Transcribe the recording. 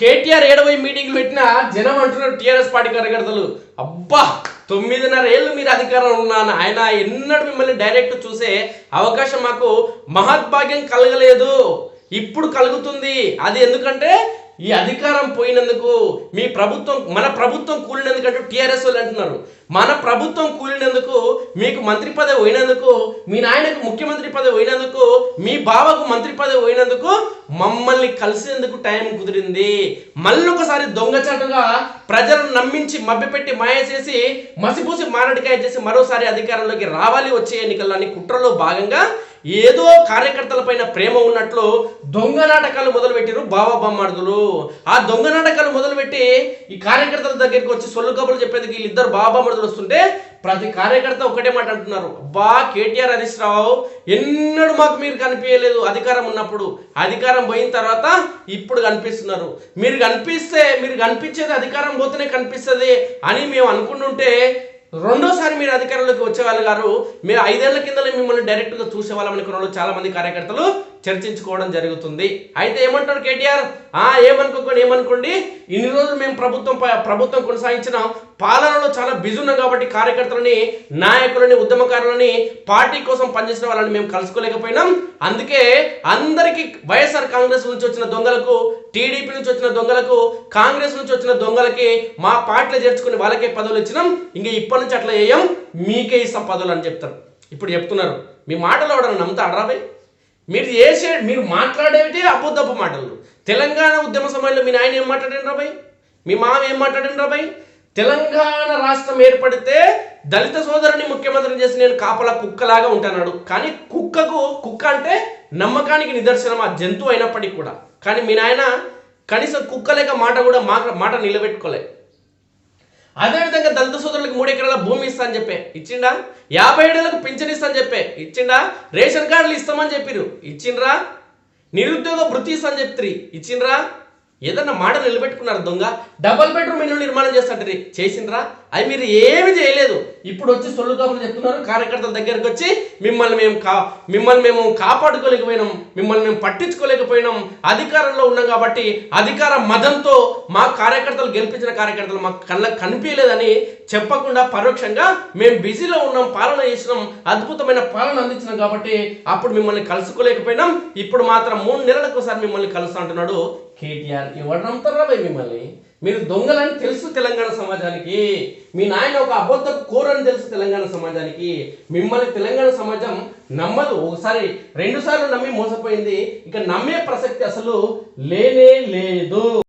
కేటీఆర్ ఏడవై మీటింగ్లు పెట్టిన జనం అంటున్నారు టీఆర్ఎస్ పార్టీ కార్యకర్తలు. అబ్బా తొమ్మిదిన్నర ఏళ్ళు మీరు అధికారంలో ఉన్నాను ఆయన ఎన్నడూ మిమ్మల్ని డైరెక్ట్ చూసే అవకాశం మాకు మహద్భాగ్యం కలగలేదు. ఇప్పుడు కలుగుతుంది. అది ఎందుకంటే ఈ అధికారం పోయినందుకు మీ ప్రభుత్వం మన ప్రభుత్వం కూలినందుకు అంటూ టీఆర్ఎస్ వాళ్ళు అంటున్నారు. మన ప్రభుత్వం కూలినందుకు మీకు మంత్రి పదవి పోయినందుకు మీ నాయనకు ముఖ్యమంత్రి పదవి పోయినందుకు మీ బావకు మంత్రి పదవి పోయినందుకు మమ్మల్ని కలిసేందుకు టైం కుదిరింది. మళ్ళీ ఒకసారి దొంగచాటుగా ప్రజలను నమ్మించి మభ్యపెట్టి మాయ చేసి మసిపూసి మారడికాయ చేసి మరోసారి అధికారంలోకి రావాలి వచ్చే ఎన్నికల్లోని కుట్రలో భాగంగా ఏదో కార్యకర్తల పైన ప్రేమ ఉన్నట్లు దొంగ నాటకాలు మొదలుపెట్టారు బాబా బొమ్మార్దులు. ఆ దొంగ నాటకాలు మొదలుపెట్టి ఈ కార్యకర్తల దగ్గరికి వచ్చి సొల్లు కబుర్లు చెప్పేందుకు వీళ్ళిద్దరు బాబా బొమ్మర్దులు వస్తుంటే ప్రతి కార్యకర్త ఒకటే మాట అంటున్నారు. అబ్బా కేటీఆర్ హరీష్ రావు ఎన్నడూ మాకు మీరు కనిపించలేదు అధికారం ఉన్నప్పుడు. అధికారం పోయిన తర్వాత ఇప్పుడు కనిపిస్తున్నారు. మీరు కనిపిస్తే మీరు కనిపించేది అధికారం పోతేనే కనిపిస్తుంది అని మేము అనుకుంటుంటే రెండోసారి మీరు అధికారంలోకి వచ్చేవాళ్ళు గారు మీరు ఐదేళ్ళ కింద మిమ్మల్ని డైరెక్ట్గా చూసేవాళ్ళం అనుకున్న వాళ్ళు చాలా మంది కార్యకర్తలు చర్చించుకోవడం జరుగుతుంది. అయితే ఏమంటారు కేటీఆర్? ఆ ఏమనుకోకండి ఏమనుకోండి? ఇన్ని రోజులు మేము ప్రభుత్వం ప- ప్రభుత్వం కొనసాగించిన పాలనలో చాలా బిజీ ఉన్నాం కాబట్టి కార్యకర్తలని నాయకులని ఉద్యమకారులని పార్టీ కోసం పనిచేసిన వాళ్ళని మేము కలుసుకోలేకపోయినాం. అందుకే అందరికీ వైఎస్ఆర్ కాంగ్రెస్ నుంచి వచ్చిన దొంగలకు టీడీపీ నుంచి వచ్చిన దొంగలకు కాంగ్రెస్ నుంచి వచ్చిన దొంగలకి మా పార్టీలో చేర్చుకుని వాళ్ళకే పదవులు ఇచ్చినాం. ఇంకా ఇప్పటి నుంచి అట్లా చేయం. మీకే ఇస్తాం పదవులు అని చెప్తారు. ఇప్పుడు చెప్తున్నారు. మీ మాటలు ఎవడన్నా నమ్ముతాడు రాబోయ్ మీరు చేసే మీరు మాట్లాడేవి అబద్ధపు మాటలు. తెలంగాణ ఉద్యమ సమయంలో మీ నాయన ఏం మాట్లాడండి రాబాయ్ మీ మామ ఏం మాట్లాడండి రాబాయ్ తెలంగాణ రాష్ట్రం ఏర్పడితే దళిత సోదరుని ముఖ్యమంత్రిని చేసి నేను కాపలా కుక్కలాగా ఉంటానాడు. కానీ కుక్కకు కుక్క అంటే నమ్మకానికి నిదర్శనం ఆ జంతువు అయినప్పటికీ కూడా. కానీ మీ నాయన కనీసం కుక్క లేక మాట కూడా మాట మాట నిలబెట్టుకోలే. అదేవిధంగా దళిత సోదరులకు మూడు ఎకరాల భూమి ఇస్తా అని చెప్పే. ఇచ్చిండా యాభై ఏడేళ్ళకు పింఛన్ ఇస్తా అని చెప్పే. ఇచ్చిండా రేషన్ కార్డులు ఇస్తామని చెప్పిరు ఇచ్చిండ్రా? నిరుద్యోగ వృత్తి ఇస్తా అని చెప్తారు. ఇచ్చిండ్రా? ఏదన్నా మాట నిలబెట్టుకున్నారు దొంగ? డబల్ బెడ్రూమ్ ఇల్లు నిర్మాణం చేస్తాంటారు చేసిండ్రా? అది మీరు ఏమి చేయలేదు. ఇప్పుడు వచ్చి సొల్లు కబుర్లు చెప్తున్నారు కార్యకర్తల దగ్గరకు వచ్చి మిమ్మల్ని మేము కా మిమ్మల్ని మేము కాపాడుకోలేకపోయినాం మిమ్మల్ని మేము పట్టించుకోలేకపోయినాం అధికారంలో ఉన్నాం కాబట్టి అధికార మదంతో మా కార్యకర్తలు గెలిపించిన కార్యకర్తలు మాకు కళ్ళకు కనిపించలేదని చెప్పకుండా పరోక్షంగా మేము బిజీలో ఉన్నాం పాలన చేసినాం అద్భుతమైన పాలన అందించినాం కాబట్టి అప్పుడు మిమ్మల్ని కలుసుకోలేకపోయినాం. ఇప్పుడు మాత్రం మూడు నెలలకు ఒకసారి మిమ్మల్ని కలుస్తా అంటున్నాడు కేటీఆర్. ఎవరు నమ్ముతారా మిమ్మల్ని? మీరు దొంగలని తెలుసు తెలంగాణ సమాజానికి. మీ నాయన ఒక అబద్ధపు కోరని తెలుసు తెలంగాణ సమాజానికి. మిమ్మల్ని తెలంగాణ సమాజం నమ్మదు. ఒకసారి రెండుసార్లు నమ్మి మోసపోయింది. ఇక నమ్మే ప్రసక్తి అసలు లేనే లేదు.